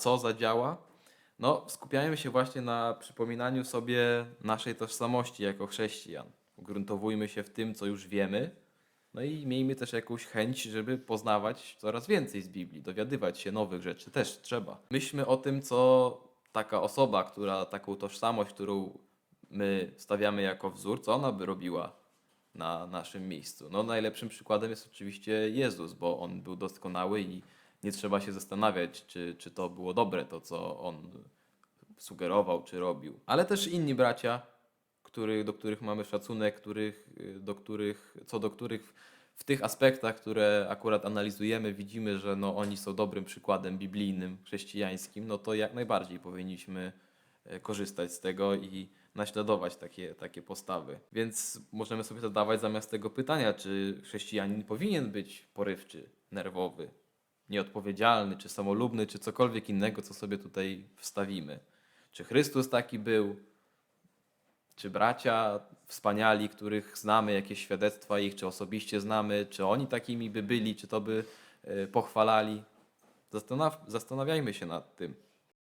co zadziała? No, skupiajmy się właśnie na przypominaniu sobie naszej tożsamości jako chrześcijan. Ugruntowujmy się w tym, co już wiemy, no i miejmy też jakąś chęć, żeby poznawać coraz więcej z Biblii, dowiadywać się nowych rzeczy też trzeba. Myślmy o tym, co taka osoba, która taką tożsamość, którą my stawiamy jako wzór, co ona by robiła na naszym miejscu. No najlepszym przykładem jest oczywiście Jezus, bo on był doskonały i nie trzeba się zastanawiać, czy, czy to było dobre, to co on sugerował, czy robił. Ale też inni bracia, który, do których mamy szacunek, których, y, do których, co do których w tych aspektach, które akurat analizujemy, widzimy, że no, oni są dobrym przykładem biblijnym, chrześcijańskim, no to jak najbardziej powinniśmy e, korzystać z tego i naśladować takie, takie postawy. Więc możemy sobie zadawać zamiast tego pytania, czy chrześcijanin powinien być porywczy, nerwowy, nieodpowiedzialny, czy samolubny, czy cokolwiek innego, co sobie tutaj wstawimy. Czy Chrystus taki był, czy bracia wspaniali, których znamy, jakieś świadectwa ich, czy osobiście znamy, czy oni takimi by byli, czy to by e, pochwalali. Zastanaw, zastanawiajmy się nad tym.